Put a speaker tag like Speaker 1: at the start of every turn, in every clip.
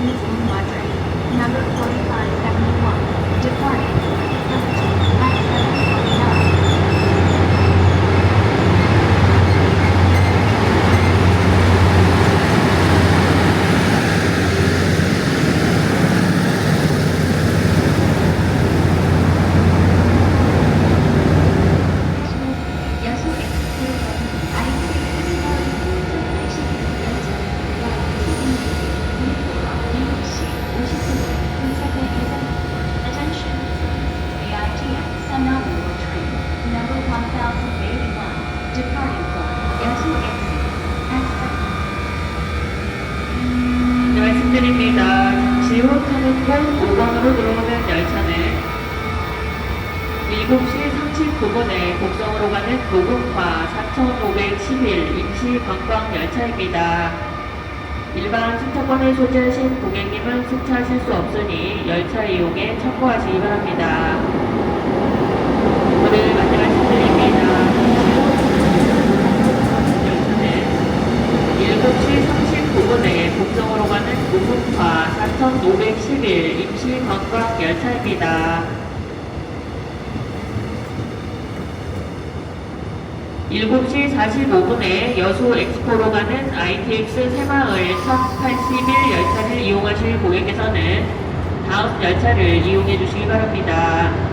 Speaker 1: Uniform Library, number 4571, departing ITX Sonoma train number 1081 departing from 여수 exit at 7
Speaker 2: 네, 말씀드립니다. 타는 곳 5번으로 들어오는 열차는 7시 39분에 곡성으로 가는 노금화 4511 임시 관광 열차입니다. 일반 승차권을 소지하신 고객님은 승차하실 수 없으니 열차 이용에 참고하시기 바랍니다. 마지막 말씀드립니다. 열차는 7시 39분에 곡성으로 가는 노문파 4511 임시 관광 열차입니다. 7시 45분에 여수 엑스포로 가는 ITX 새마을 1081 열차를 이용하실 고객께서는 다음 열차를 이용해 주시기 바랍니다.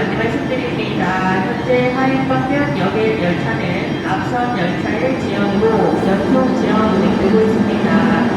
Speaker 2: 네, 많이 말씀드립니다. 현재 하행방면 역의 열차는 앞선 열차의 지연으로 연속 지연 운행되고 있습니다.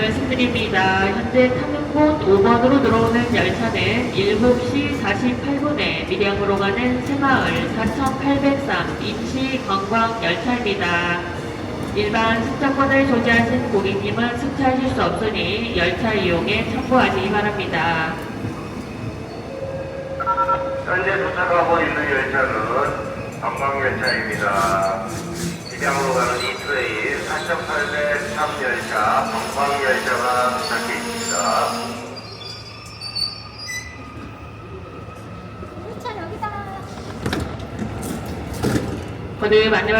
Speaker 2: 말씀드립니다. 현재 곳 5번으로 들어오는 열차는 7시 48분에 밀양으로 가는 새마을 4803 임시 관광 열차입니다. 일반 승차권을 소지하신 고객님은 승차하실 수 없으니 열차 이용에 참고하시기 바랍니다.
Speaker 3: 현재 도착하고 있는 열차는 관광열차입니다. 입양으로 가는 이 트레인 4,803 열차 관광열차가 도착해 있습니다.
Speaker 1: 차 여기다.
Speaker 2: 거듭 말씀